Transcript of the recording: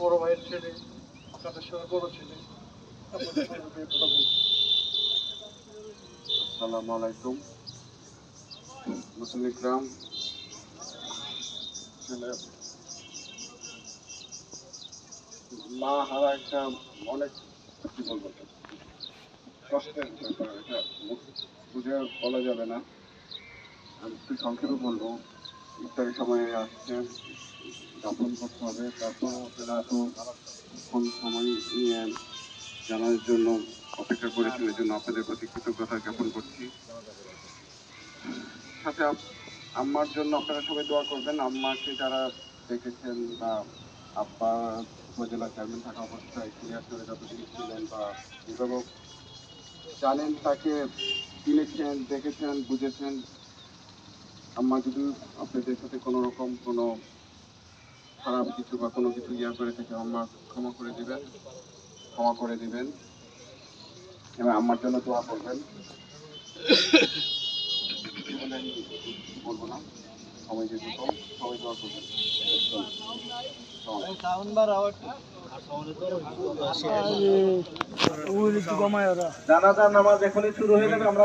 বড় ভাইয়ের ছেলে আপনাদের সাথে বড় ছেলে। আপনাদের সাথে দিয়ে কথা বলছি। আসসালামু আলাইকুম। মুসলিম ইকরাম মা হারা একটা অনেক, কি বলব কষ্টের ব্যাপার এটা বুঝে বলা যাবে না। আমি একটু সংক্ষেপে বলব। ইত্যাদি সময় আসছে দাফন করতে হবে, তারপর আপনারা তো কোন সময় নিয়ে জানার জন্য অপেক্ষা করেছেন এই জন্য আপনাদের প্রতি কৃতজ্ঞতা জ্ঞাপন করছি। সাথে আম্মার জন্য আপনারা সবাই দোয়া করবেন। আম্মাকে যারা দেখেছেন বা আব্বা উপজেলা চেয়ারম্যান থাকা অবস্থায় সিনিয়র যতদিন ছিলেন বা অভিভাবক, জানেন তাকে কিনেছেন দেখেছেন, বুঝেছেন। আম্মা যদি আপনাদের সাথে কোনো রকম কোনো খারাপ কিছু বা কোনো কিছু ইয়া করে থাকে আম্মা ক্ষমা করে দিবেন। ক্ষমা করে দিবেন। এবং আমার জন্য দোয়া করবেন। বলব না। সময় যেহেতু কম সবাই দোয়া করবেন। ওই কমায় ওরা জানাজার নামাজ এখনই শুরু হয়ে যাবে আমরা